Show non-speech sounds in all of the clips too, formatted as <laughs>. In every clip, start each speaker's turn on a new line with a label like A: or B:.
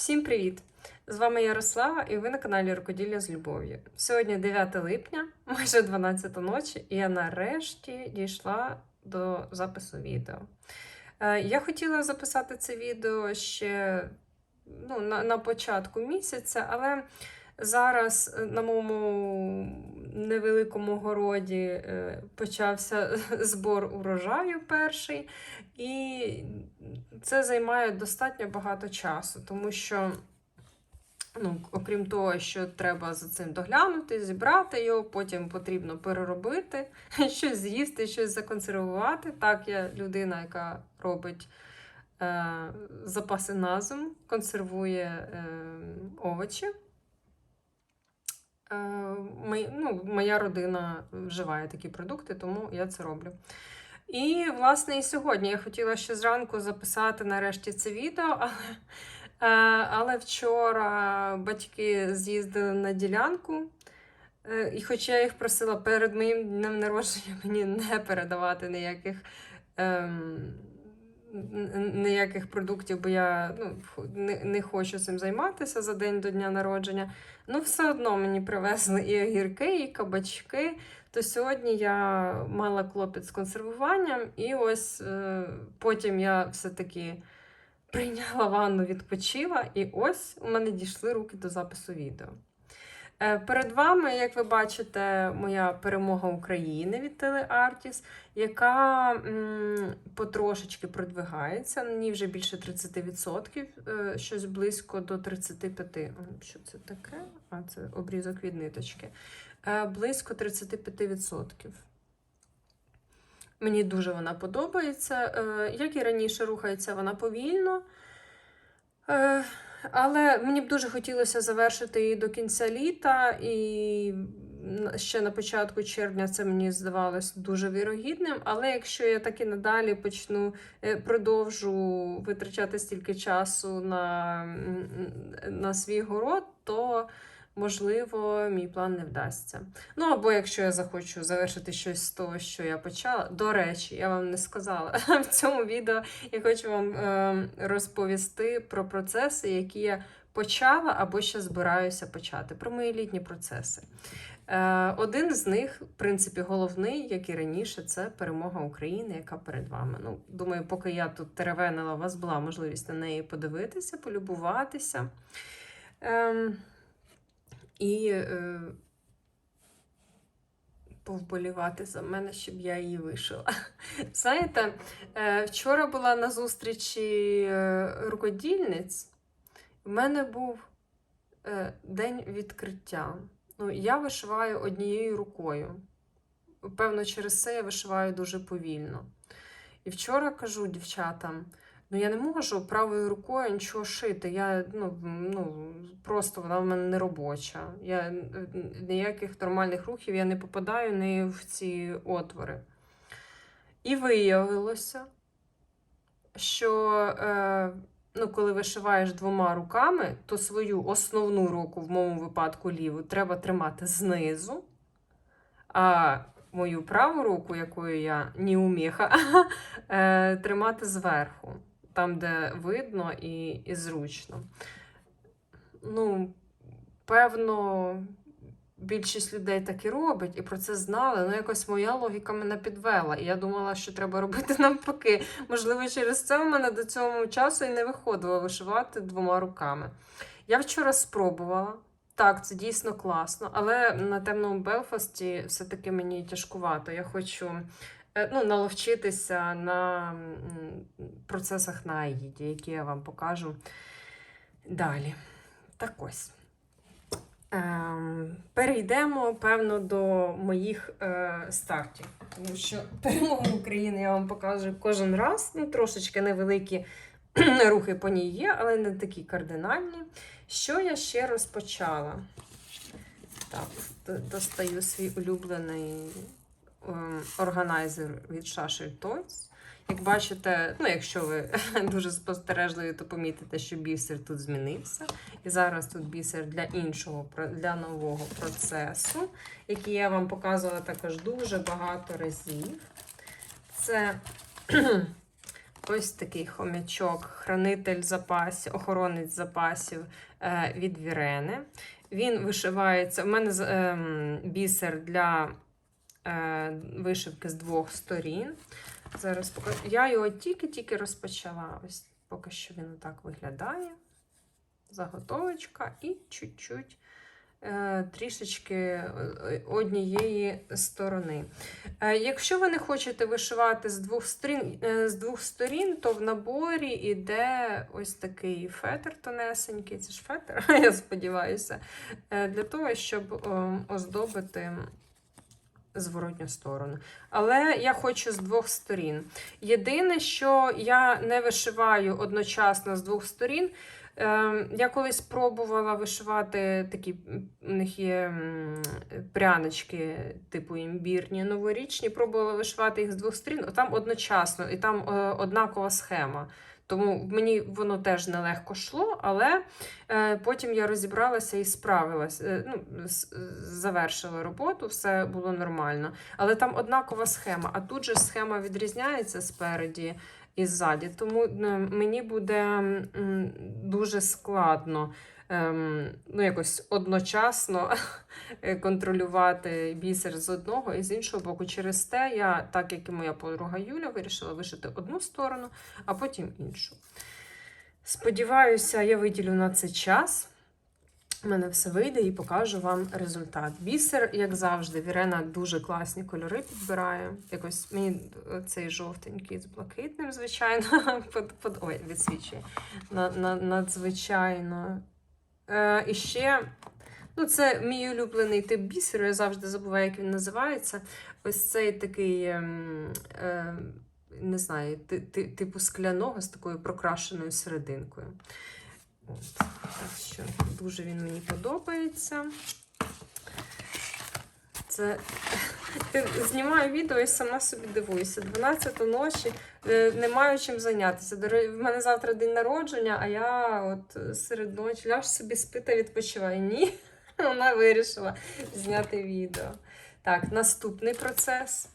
A: Всім привіт! З вами Ярослава і ви на каналі Рукоділля з Любов'ю. Сьогодні 9 липня, майже 12 ночі, і я нарешті дійшла до запису відео. Е, Я хотіла записати це відео ще ну, на, на початку місяця, але зараз е, на моєму невеликому городі е, почався <laughs> збор урожаю перший, і це займає достатньо багато часу, тому що. Ну, окрім того, що треба за цим доглянути, зібрати його, потім потрібно переробити, <laughs> щось з'їсти, щось законсервувати. Так, я людина, яка робить е, запаси на зиму, консервує е, овочі. Е, ну, моя родина вживає такі продукти, тому я це роблю. І, власне, і сьогодні я хотіла ще зранку записати нарешті це відео, <laughs> але Е, Але вчора батьки з'їздили на ділянку, е, і хоча я їх просила перед моїм днем народження мені не передавати ніяких, ем, ніяких продуктів, бо я ну, не, не хочу цим займатися за день до дня народження. Ну, все одно мені привезли і огірки, і кабачки. То сьогодні я мала клопіт з консервуванням, і ось е, потім я все-таки прийняла ванну, відпочила, і ось у мене дійшли руки до запису відео. Е, Перед вами, як ви бачите, моя перемога України від Телеартіс, яка м, потрошечки продвигається. На ній вже більше 30%, е, щось близько до 35%. Що це таке? А, це обрізок від ниточки. Е, Близько 35%. Мені дуже вона подобається. Як і раніше, рухається вона повільно. Але мені б дуже хотілося завершити її до кінця літа, і ще на початку червня це мені здавалось дуже вірогідним. Але якщо я так і надалі почну е, продовжу витрачати стільки часу на, на свій город, то можливо мій план не вдасться. Ну або якщо я захочу завершити щось з того, що я почала. До речі, я вам не сказала <laughs> в цьому відео. Я хочу вам е, розповісти про процеси, які я почала або ще збираюся почати, про мої літні процеси. Е, один з них, в принципі, головний, як і раніше, це перемога України, яка перед вами. Ну, думаю, поки я тут теревенила, у вас була можливість на неї подивитися, полюбуватися. Ем, і е, повболівати за мене, щоб я її вишила. <laughs> Знаєте, е, вчора була на зустрічі е, рукодільниць. У мене був е, день відкриття. Ну, я вишиваю однією рукою. Певно, через це я вишиваю дуже повільно. І вчора кажу дівчатам: ну я не можу правою рукою нічого шити. Я ну, ну просто вона в мене не робоча. Я е, ніяких нормальних рухів я не попадаю не в ці отвори. І виявилося, що е, ну, коли вишиваєш двома руками, то свою основну руку, в моєму випадку ліву, треба тримати знизу. А мою праву руку, якою я не уміха, <laughs> е, тримати зверху, там, де видно і, і зручно. Ну, певно, більшість людей так і робить, і про це знали. Ну, якось моя логіка мене підвела. І я думала, що треба робити навпаки. Можливо, через це в мене до цього часу і не виходило вишивати двома руками. Я вчора спробувала. Так, це дійсно класно, але на темному Белфасті все-таки мені тяжкувато. Я хочу ну, наловчитися на процесах на Аїді, які я вам покажу далі. Так ось. Ем, перейдемо, певно, до моїх е, стартів. Тому що перемогу України я вам покажу кожен раз. Ну, трошечки невеликі <clears throat> рухи по ній є, але не такі кардинальні. Що я ще розпочала? Так, достаю свій улюблений органайзер від Shasher Toys. Як бачите, ну, якщо ви <laughs> дуже спостережливі, то помітите, що бісер тут змінився. І зараз тут бісер для іншого, для нового процесу, який я вам показувала також дуже багато разів. Це <clears throat> ось такий хомячок, хранитель запасів, охоронець запасів е, від Вірени. Він вишивається. У мене ем, бісер для вишивки з двох сторін. Зараз покажу. Я його тільки-тільки розпочала. Ось поки що він так виглядає. Заготовочка і чуть-чуть е, трішечки е, однієї сторони. Е, Якщо ви не хочете вишивати з двох сторін, е, з двох сторін, то в наборі йде ось такий фетр тонесенький. Це ж фетр, <laughs> я сподіваюся, е, для того, щоб е, оздобити зворотню сторону. Але я хочу з двох сторін. Єдине, що я не вишиваю одночасно з двох сторін. Е, Я колись пробувала вишивати такі, у них є м, прянички, типу імбірні, новорічні. Пробувала вишивати їх з двох сторін, там одночасно, і там е, однакова схема. Тому мені воно теж нелегко йшло, але е, потім я розібралася і справилася. Е, ну, завершила роботу, все було нормально. Але там однакова схема, а тут же схема відрізняється спереді і ззаді. Тому мені буде дуже складно ем, ну, якось одночасно <laughs> е, контролювати бісер з одного і з іншого боку. Через те я, так як і моя подруга Юля, вирішила вишити одну сторону, а потім іншу. Сподіваюся, я виділю на це час. У мене все вийде і покажу вам результат. Бісер, як завжди, Вірена дуже класні кольори підбирає. Якось мені цей жовтенький з блакитним, звичайно, <laughs> ой, відсвічує. На, на, надзвичайно. Е, і ще, ну, це мій улюблений тип бісеру, я завжди забуваю, як він називається. Ось цей такий, е, не знаю, ти- ти- типу скляного з такою прокрашеною серединкою. Так що дуже він мені подобається. Це знімаю відео і сама собі дивуюся. 12 ночі е, не маю чим зайнятися. В мене завтра день народження, а я от е, серед ночі ляж собі спити, відпочиваю. Ні, <laughs> вона вирішила зняти відео. Так, наступний процес.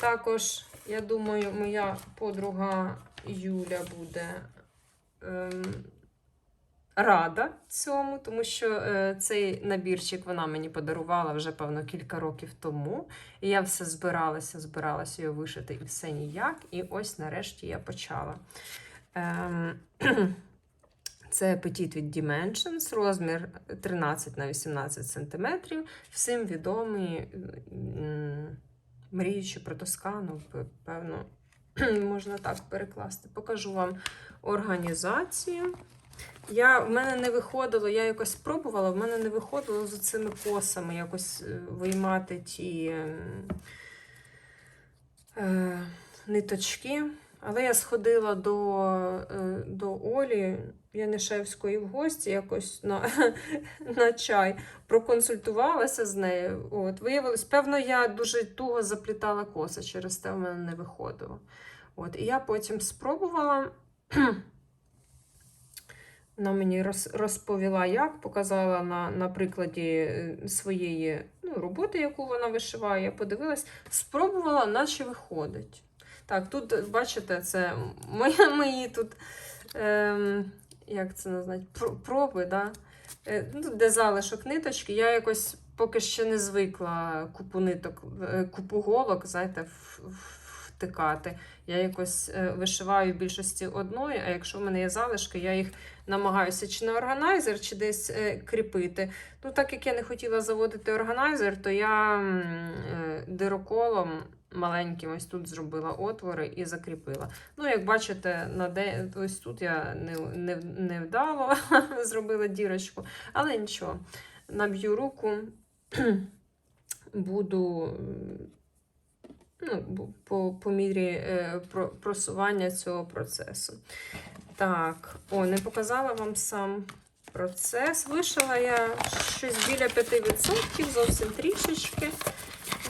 A: Також, я думаю, моя подруга Юля буде. Ем, рада цьому, тому що е, цей набірчик вона мені подарувала вже, певно, кілька років тому. І я все збиралася, збиралася його вишити і все ніяк. І ось нарешті я почала. Ем, <clears throat> це Petit від Dimensions, розмір 13 на 18 см. Всім відомий, мріючи про Тоскану, певно, <clears throat> можна так перекласти. Покажу вам організацію. Я, в мене не виходило, я якось спробувала, в мене не виходило з цими косами якось е, виймати ті ем, е, ниточки. Але я сходила до, е, до Олі Янишевської в гості якось на, <laughs> на чай, проконсультувалася з нею. От, виявилось, певно, я дуже туго заплітала коси, через те в мене не виходило. От, і я потім спробувала. <clears throat> Вона мені розповіла, як показала на, на прикладі е, своєї ну, роботи, яку вона вишиває. Я подивилась, спробувала, наче виходить. Так, тут, бачите, це мої, <laughs> мої тут, ем, як це назвати, проби, да? Е, ну, де залишок ниточки. Я якось поки ще не звикла купу ниток, е, купу голок, знаєте, в- в- втикати. Я якось е, вишиваю в більшості одної, а якщо в мене є залишки, я їх намагаюся чи на органайзер, чи десь е, кріпити. Ну, так як я не хотіла заводити органайзер, то я е, дироколом маленьким ось тут зробила отвори і закріпила. Ну, як бачите, на де... ось тут я не, не, не вдало <laughs> зробила дірочку, але нічого. Наб'ю руку, <clears throat> буду ну, по, по мірі е, про- просування цього процесу. Так, о, не показала вам сам процес. Вишила я щось біля 5%, зовсім трішечки.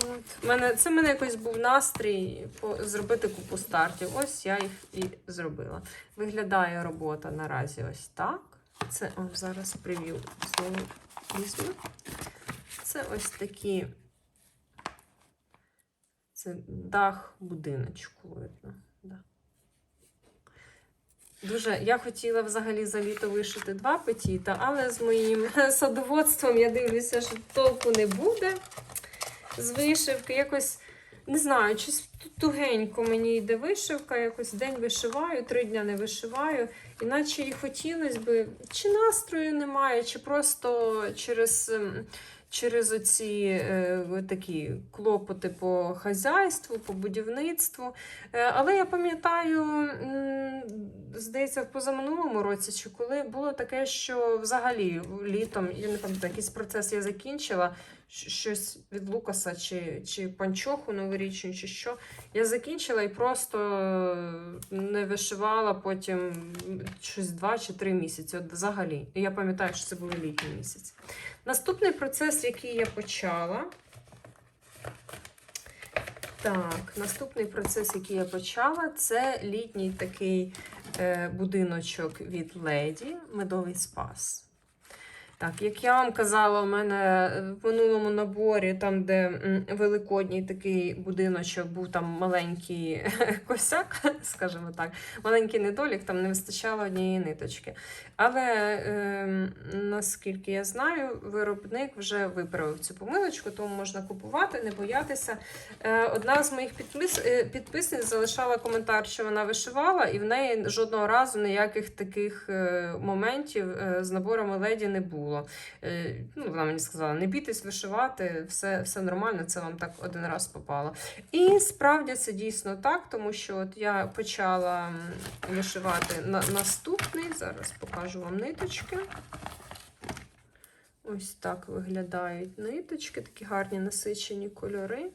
A: От. Мене, це в мене якось був настрій по, зробити купу стартів. Ось я їх і зробила. Виглядає робота наразі ось так. Це о, зараз прев'ю знову візьму. Це ось такі. Це дах будиночку видно. Да. Дуже я хотіла взагалі за літо вишити два петіта, але з моїм <laughs> садоводством я дивлюся, що толку не буде з вишивки. Якось не знаю, щось тугенько мені йде вишивка, якось день вишиваю, три дня не вишиваю. Іначе і хотілося би, чи настрою немає, чи просто через. Через оці е, такі клопоти по хазяйству, по будівництву. Е, але я пам'ятаю, здається, в позаминулому році, чи коли було таке, що взагалі літом, я не пам'ятаю, якийсь процес я закінчила, щось від Лукаса чи, чи панчоху новорічну, чи що. Я закінчила і просто не вишивала потім щось два чи три місяці. От взагалі. І я пам'ятаю, що це були літні місяці. Наступний процес, який я почала. Так, наступний процес, який я почала, це літній такий е, будиночок від леді Медовий Спас. Так, як я вам казала, у мене в минулому наборі, там, де великодній такий будиночок, був там маленький <laughs> косяк, скажімо так, маленький недолік, там не вистачало однієї ниточки. Але е, наскільки я знаю, виробник вже виправив цю помилочку, тому можна купувати, не боятися. Е, одна з моїх підпис... е, підписниць залишала коментар, що вона вишивала, і в неї жодного разу ніяких таких е, моментів е, з наборами леді не було. Е, ну, вона мені сказала: не бійтесь вишивати, все, все нормально, це вам так один раз попало. І справді це дійсно так, тому що от я почала вишивати на, наступний. Зараз покажу вам ниточки. Ось так виглядають ниточки, такі гарні насичені кольори.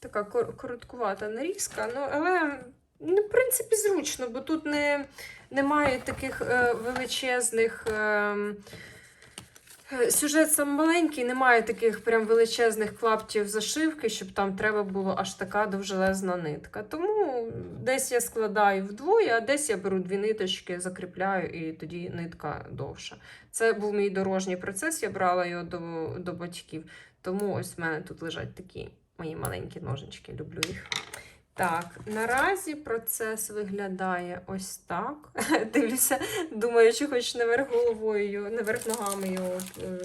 A: Така короткувата нарізка, ну, але ну, в принципі зручно, бо тут не, немає таких е, величезних. Е, Е, Сюжет сам маленький, немає таких прям величезних клаптів зашивки, щоб там треба було аж така довжелезна нитка. Тому десь я складаю вдвоє, а десь я беру дві ниточки, закріпляю, і тоді нитка довша. Це був мій дорожній процес, я брала його до, до батьків. Тому ось в мене тут лежать такі мої маленькі ножички, люблю їх. Так, наразі процес виглядає ось так. <laughs> Дивлюся, думаю, чи хоч не верх головою, не верх ногами його е,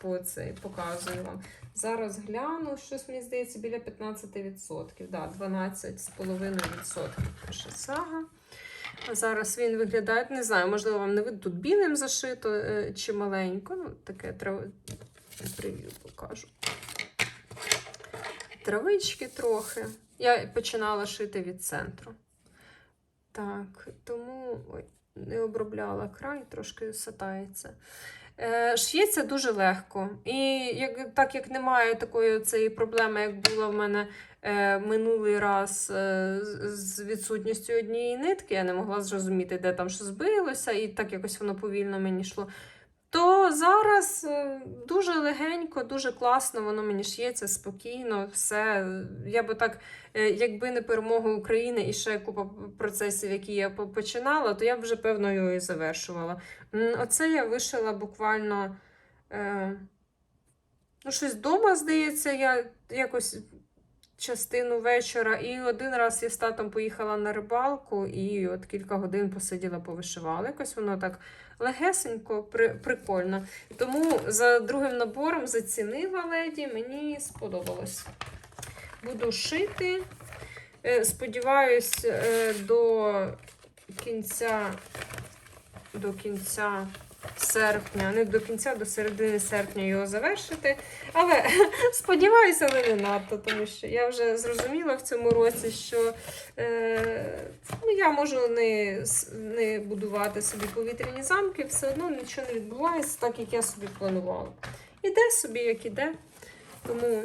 A: по, цей, показую вам. Зараз гляну, щось мені здається біля 15%. Да, 12,5% пише сага. А зараз він виглядає, не знаю, можливо, вам не видно, тут білим зашито е, чи маленько. Ну, таке трав... прев'ю покажу. Травички трохи. Я починала шити від центру. Так, тому не обробляла край, трошки сатається. Е, шиється дуже легко. І як, так як немає такої цієї проблеми, як була в мене е, минулий раз е, з відсутністю однієї нитки, я не могла зрозуміти, де там що збилося, і так якось воно повільно мені йшло. Зараз е, дуже легенько, дуже класно, воно мені шиється спокійно, все. Я би так, е, якби не перемога України і ще купа процесів, які я починала, то я б вже певно його і завершувала. Оце я вишила буквально е, ну, щось вдома, здається, я якось частину вечора. І один раз я з татом поїхала на рибалку, і от кілька годин посиділа, повишивала. Якось воно так легесенько, при, прикольно. Тому за другим набором зацінила леді, мені сподобалось. Буду шити. Е, Сподіваюсь, е, до кінця, до кінця серпня, не до кінця, до середини серпня його завершити. Але <laughs> сподіваюся, але не надто, тому що я вже зрозуміла в цьому році, що е, ну, я можу не, не будувати собі повітряні замки, все одно нічого не відбувається так, як я собі планувала. Іде собі, як іде. Тому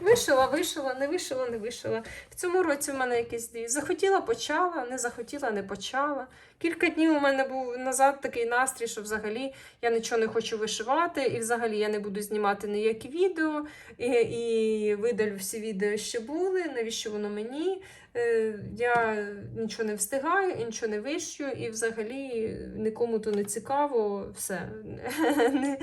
A: вишила, вишила, не вишила, не вишила. Цьому році в мене якийсь дві. Захотіла, почала, не захотіла, не почала. Кілька днів у мене був назад такий настрій, що взагалі я нічого не хочу вишивати, і взагалі я не буду знімати ніякі відео, і, і видалю всі відео, що були, навіщо воно мені. е, я нічого не встигаю, нічого не вищую, і взагалі нікому то не цікаво, все. <laughs> Не,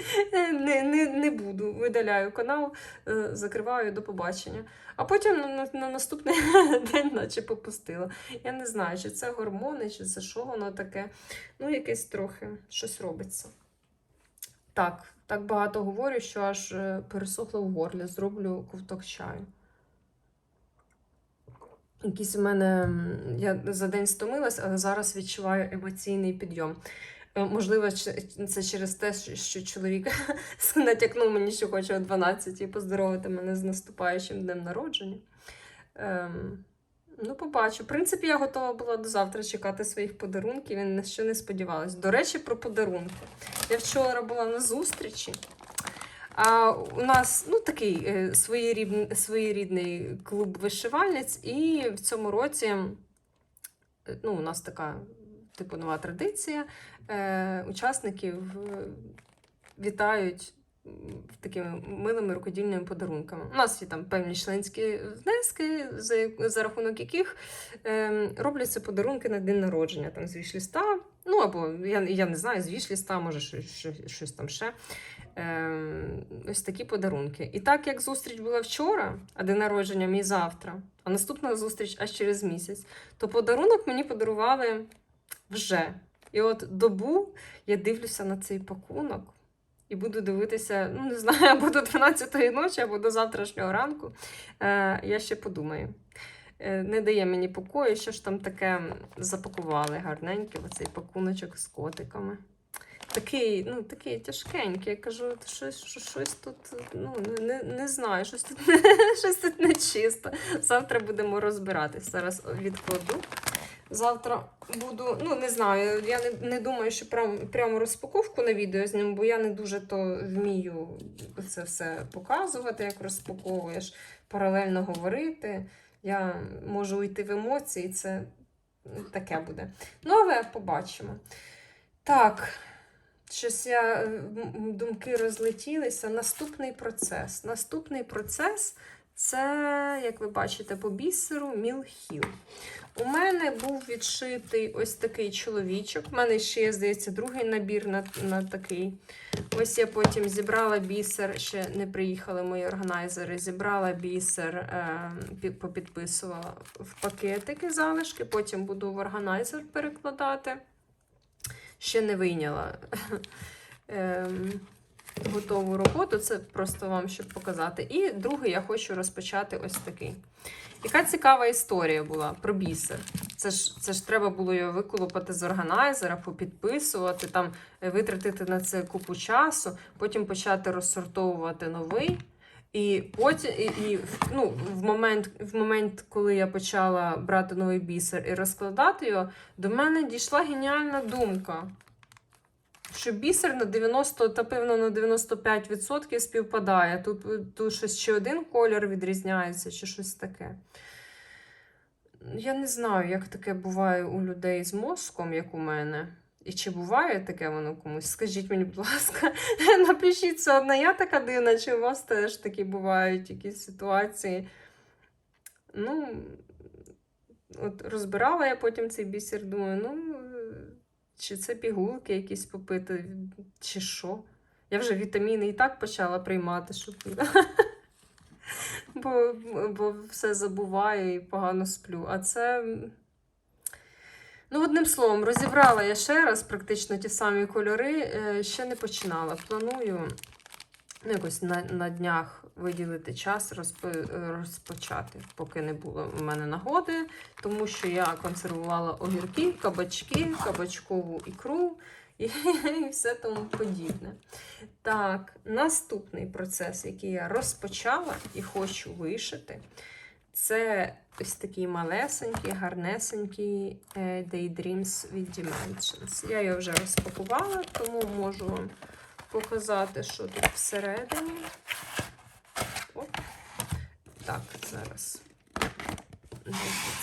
A: не, не, не буду. Видаляю канал, е, закриваю до побачення. А потім на, на наступний <laughs> день, наче попустила. Я не знаю, чи це гормони, чи це що воно таке. Ну, якесь трохи щось робиться. Так, так багато говорю, що аж е, пересохло в горлі. Зроблю ковток чаю. Якийсь у мене. Я за день стомилась, але зараз відчуваю емоційний підйом. Е, Можливо, це через те, що чоловік <laughs> натякнув мені, що хоче о 12 і поздоровити мене з наступаючим днем народження. Ем, ну, побачу. В принципі, я готова була до завтра чекати своїх подарунків, я на що не сподівалась. До речі, про подарунки. Я вчора була на зустрічі. А у нас ну, такий е, своєрідний, своєрідний клуб вишивальниць, і в цьому році е, ну, у нас така типу нова традиція. Е, учасників вітають такими милими рукодільними подарунками. У нас є там певні членські внески, за, за рахунок яких е, робляться подарунки на день народження, там з вішліста, ну або я, я не знаю, з вішліста, може щось, щось, там ще. Е, ось такі подарунки. І так як зустріч була вчора, а день народження мій завтра, а наступна зустріч аж через місяць, то подарунок мені подарували вже. І от добу я дивлюся на цей пакунок і буду дивитися, ну не знаю, <laughs> або до 12-ї ночі, або до завтрашнього ранку. Е, я ще подумаю. Е, не дає мені покою, що ж там таке запакували гарненьке, оцей пакуночок з котиками. Такий, ну, такий тяжкенький. Я кажу, щось, що- щось тут, ну, не, не знаю, щось тут, <laughs> щось тут нечисто. Завтра будемо розбиратись. Зараз відкладу. Завтра буду, ну не знаю, я не, не думаю, що прям, прямо розпаковку на відео зніму, бо я не дуже то вмію це все показувати, як розпаковуєш, паралельно говорити. Я можу уйти в емоції, це таке буде. Але побачимо. Так, щось я думки розлетілися. Наступний процес. Наступний процес це, як ви бачите, по бісеру Мілхіл. У мене був відшитий ось такий чоловічок. У мене ще є, здається, другий набір на, на такий. Ось я потім зібрала бісер, ще не приїхали мої органайзери. Зібрала бісер, е, попідписувала в пакетики залишки, потім буду в органайзер перекладати. Ще не вийняла <laughs> ем, готову роботу, це просто вам щоб показати. І другий я хочу розпочати ось такий. Яка цікава історія була про бісер. Це ж, це ж треба було його виколупати з органайзера, попідписувати, там, е, витратити на це купу часу, потім почати розсортовувати новий. І потім, і, і, ну, в, момент, в момент, коли я почала брати новий бісер і розкладати його, до мене дійшла геніальна думка. Що бісер на 90, та певно на 95% співпадає. Тут, тут щось чи один колір відрізняється, чи щось таке. Я не знаю, як таке буває у людей з мозком, як у мене. І чи буває таке воно комусь? Скажіть мені, будь ласка, <laughs> напишіть, це одна я така дивна, чи у вас теж такі бувають якісь ситуації. Ну, от розбирала я потім цей бісер, думаю, ну, чи це пігулки якісь попити, чи що. Я вже вітаміни і так почала приймати, щоб... <laughs> бо, бо все забуваю і погано сплю. А це. Ну, одним словом, розібрала я ще раз практично ті самі кольори, е, ще не починала. Планую ну, якось на, на днях виділити час, розпо- розпочати, поки не було в мене нагоди, тому що я консервувала огірки, кабачки, кабачкову ікру і, <laughs> і все тому подібне. Так, наступний процес, який я розпочала і хочу вишити, це ось такий малесенький, гарнесенький е, Daydreams від Dimensions. Я його вже розпакувала, тому можу вам показати, що тут всередині. Так, зараз.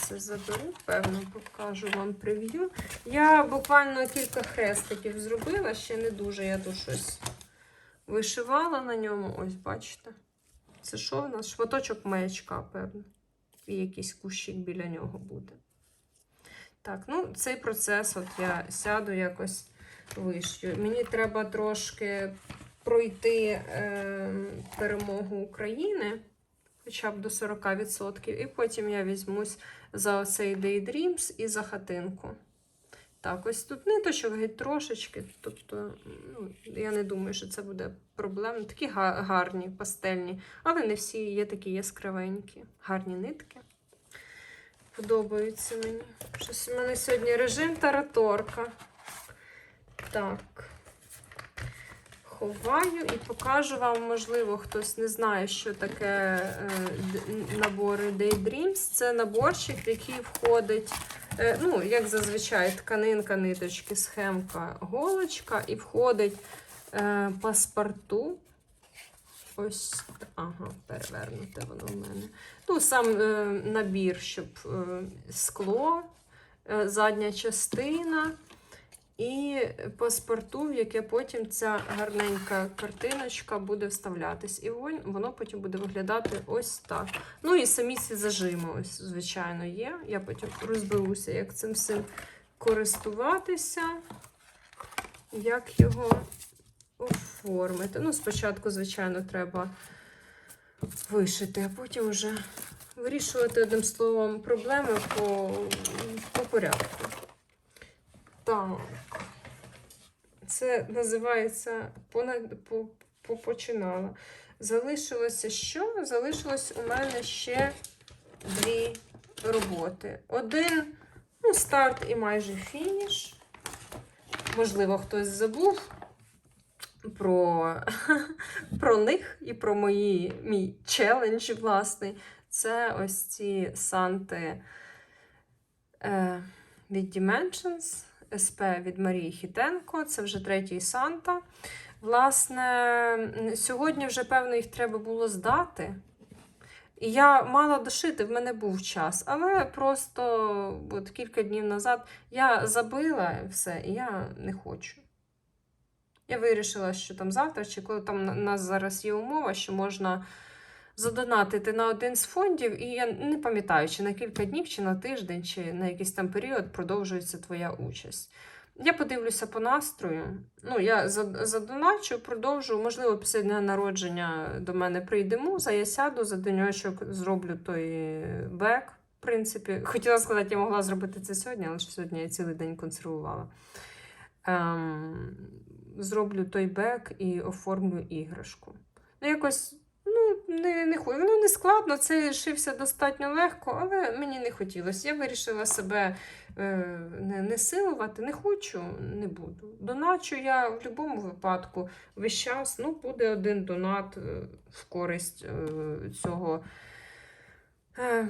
A: Це заберу, певно, покажу вам прев'ю. Я буквально кілька хрестиків зробила, ще не дуже я тут щось вишивала на ньому. Ось, бачите. Це що в нас? Шматочок маячка, певно. і якийсь кущик біля нього буде. Так, ну цей процес, от я сяду якось вишью. Мені треба трошки пройти е, перемогу України, хоча б до 40%, і потім я візьмусь за оцей Daydreams і за хатинку. Так, ось тут ниточок геть трошечки. Тобто, ну, я не думаю, що це буде проблемно. Такі гарні, пастельні, але не всі є такі яскравенькі. Гарні нитки. Подобаються мені. Щось у мене сьогодні режим тараторка. Так. Ховаю і покажу вам, можливо, хтось не знає, що таке е, набори Daydreams. Це наборчик, який входить, е, ну, як зазвичай, тканинка, ниточки, схемка, голочка, і входить е, паспорту. Ось, ага, перевернуте воно в мене. Ну, сам е, набір, щоб е, скло, е, задня частина і паспорту, в яке потім ця гарненька картиночка буде вставлятись. І воно потім буде виглядати ось так. Ну і самі ці зажими, ось, звичайно, є. Я потім розберуся, як цим всім користуватися, як його оформити. Ну, спочатку, звичайно, треба вишити, а потім вже вирішувати одним словом проблеми по, по порядку. Так. Це називається понад, по, попочинала. Залишилося що? Залишилось у мене ще дві роботи. Один ну, старт і майже фініш. Можливо, хтось забув про, <laughs> про них і про мої, мій челендж, власний. Це ось ці санти е, від Dimensions, СП від Марії Хітенко. Це вже третій Санта. Власне, сьогодні вже, певно, їх треба було здати. І я мала дошити, в мене був час, але просто от кілька днів назад я забила все, і я не хочу. Я вирішила, що там завтра, чи коли там у нас зараз є умова, що можна задонатити на один з фондів, і я не пам'ятаю, чи на кілька днів, чи на тиждень, чи на якийсь там період продовжується твоя участь. Я подивлюся по настрою. Ну, я за- задоначу, продовжу. Можливо, після дня народження до мене прийде муза, я сяду за деньочок, зроблю той бек. В принципі, хотіла сказати, я могла зробити це сьогодні, але ж сьогодні я цілий день консервувала. Ем, зроблю той бек і оформлю іграшку. Ну, якось ну, не, не. Воно не складно, це шився достатньо легко, але мені не хотілося. Я вирішила себе е, не, не силувати, не хочу, не буду. Доначу я в будь-якому випадку весь час ну, буде один донат е, в користь е, цього. Е,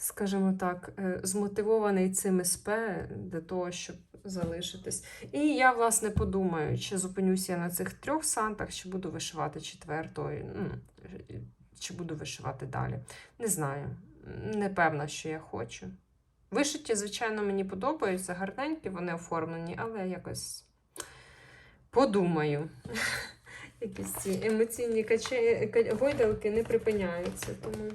A: Скажімо так, е, змотивований цим СП для того, щоб залишитись. І я, власне, подумаю, чи зупинюся на цих трьох сантах, чи буду вишивати четвертою, ну, чи буду вишивати далі. Не знаю. Не певна, що я хочу. Вишиті, звичайно, мені подобаються, гарненькі, вони оформлені, але якось подумаю. <laughs> Якісь ці емоційні гойдалки не припиняються. Тому.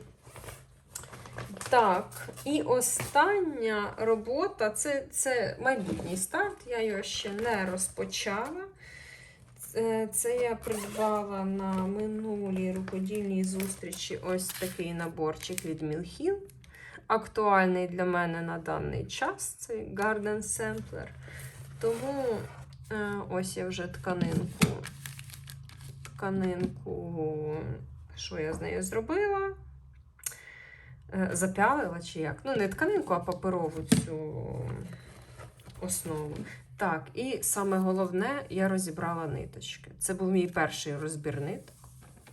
A: Так, і остання робота це, це майбутній старт. Я його ще не розпочала. Це, це я придбала на минулій рукодільній зустрічі ось такий наборчик від Мілхіл. Актуальний для мене на даний час це Garden Sampler. Тому е, ось я вже тканинку. Тканинку, що я з нею зробила? Е, запялила чи як? Ну, не тканинку, а паперову цю основу. Так, і саме головне, я розібрала ниточки. Це був мій перший розбір ниток.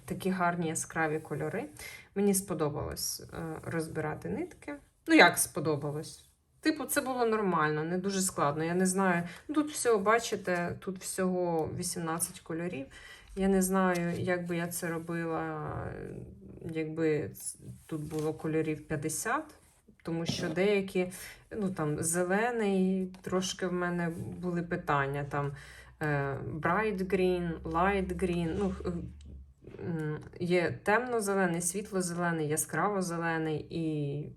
A: Такі гарні яскраві кольори. Мені сподобалось е, розбирати нитки. Ну, як сподобалось? Типу, це було нормально, не дуже складно. Я не знаю. ну, Тут всього, бачите, тут всього 18 кольорів. Я не знаю, як би я це робила, якби тут було кольорів 50, тому що деякі, ну там зелений, трошки в мене були питання. Там е, bright green, light green. Ну, е, є темно-зелений, світло-зелений, яскраво-зелений і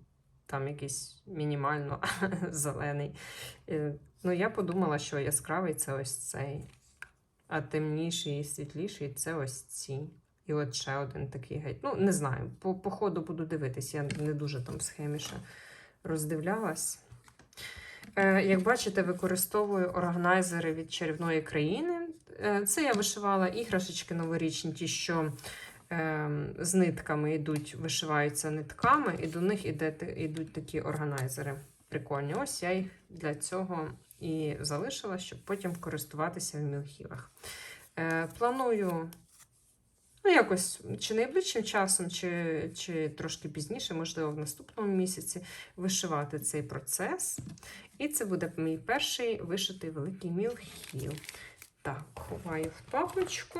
A: там якийсь мінімально <laughs> зелений. Е, Ну, я подумала, що яскравий це ось цей, а темніший і світліший це ось ці. І от ще один такий геть. Ну, не знаю, по, по ходу буду дивитись, я не дуже там схеміше роздивлялась. Е, як бачите, використовую органайзери від чарівної країни. Е, це я вишивала іграшечки новорічні, ті, що е, з нитками йдуть, вишиваються нитками, і до них іде, йдуть такі органайзери. Прикольні. Ось я їх для цього і залишила, щоб потім користуватися в мілхілах. Е, планую. Ну, якось чи найближчим часом, чи, чи трошки пізніше, можливо, в наступному місяці, вишивати цей процес. І це буде мій перший вишитий великий мілхіл. Так, ховаю в папочку.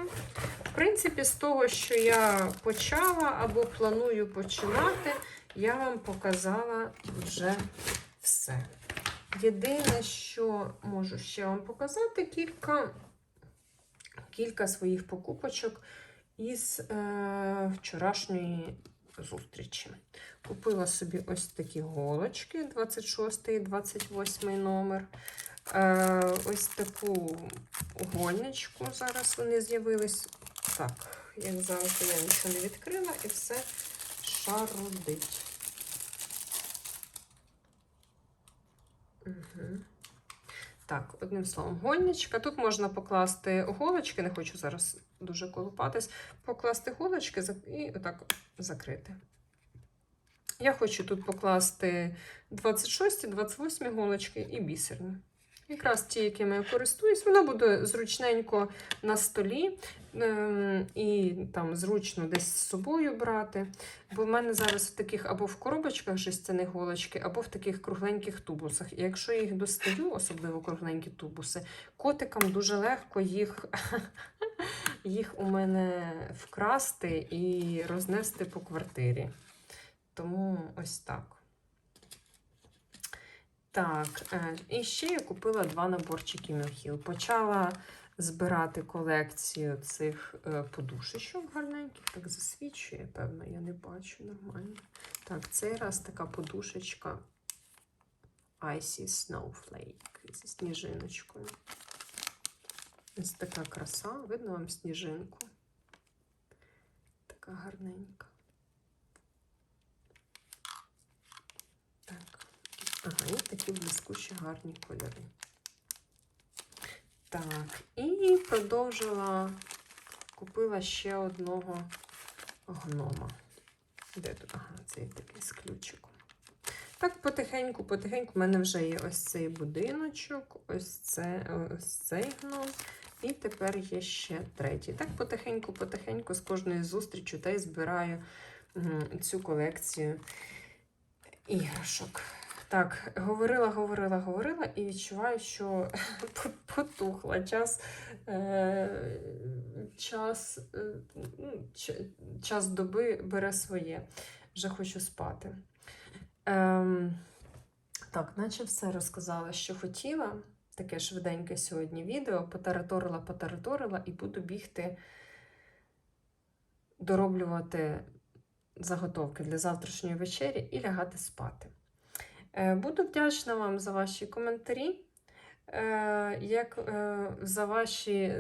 A: В принципі, з того, що я почала або планую починати, я вам показала вже все. Єдине, що можу ще вам показати, кілька, кілька своїх покупочок із е, вчорашньої зустрічі. Купила собі ось такі голочки 26 і 28 номер. Е, ось таку гольничку. Зараз вони з'явились. Так, як завжди, я нічого не відкрила і все шарудить. Угу. Так, одним словом, гольничка. Тут можна покласти голочки, не хочу зараз дуже колупатись, покласти голочки і отак закрити. Я хочу тут покласти 26, 28 голочки і бісерні. Якраз ті, якими я користуюсь, воно буде зручненько на столі ем, і там зручно десь з собою брати. Бо в мене зараз в таких або в коробочках жестяні голочки, або в таких кругленьких тубусах. І якщо я їх достаю, особливо кругленькі тубуси, котикам дуже легко їх, <laughs> їх у мене вкрасти і рознести по квартирі. Тому ось так. Так, е, і ще я купила два наборчики Мілхіл. Почала збирати колекцію цих е, подушечок гарненьких. Так засвічує, певно, я не бачу нормально. Так, цей раз така подушечка Icy Snowflake зі сніжиночкою. Ось така краса. Видно вам сніжинку. Така гарненька. Ага, і такі блискучі гарні кольори. Так, і продовжила, купила ще одного гнома. Де тут? Ага, цей такий з ключиком. Так, потихеньку, потихеньку, в мене вже є ось цей будиночок, ось, це, ось цей гном. І тепер є ще третій. Так, потихеньку, потихеньку, з кожною зустрічю та й збираю цю колекцію іграшок. Так, говорила, говорила, говорила, і відчуваю, що <laughs> потухла час, е, час, е, ну, час доби бере своє. Вже хочу спати. Ем, так, наче все розказала, що хотіла. Таке швиденьке сьогодні відео. Потараторила, потараторила і буду бігти дороблювати заготовки для завтрашньої вечері і лягати спати. Е, Буду вдячна вам за ваші коментарі. Е, Як е, за ваші,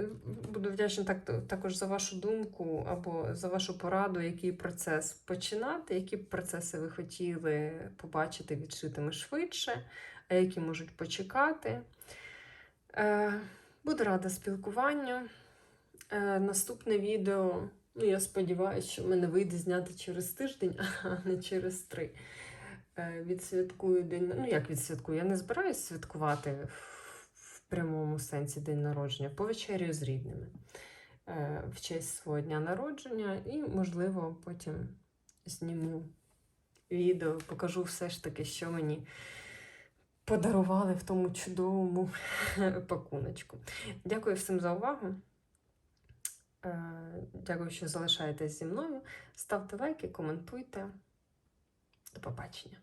A: буду вдячна так, також за вашу думку або за вашу пораду, який процес починати, які процеси ви хотіли побачити відшитими швидше, а які можуть почекати. Буду рада спілкуванню. Наступне відео, ну я сподіваюся, що мене вийде зняти через тиждень, <laughs> а не через три. Е, Відсвяткую день. Ну, як відсвяткую? Я не збираюсь святкувати в- в прямому сенсі день народження, повечерю з рідними е, в честь свого дня народження, і, можливо, потім зніму відео, покажу все ж таки, що мені подарували в тому чудовому <laughs> пакуночку. Дякую всім за увагу. Е, Дякую, що залишаєтесь зі мною. Ставте лайки, коментуйте. До побачення.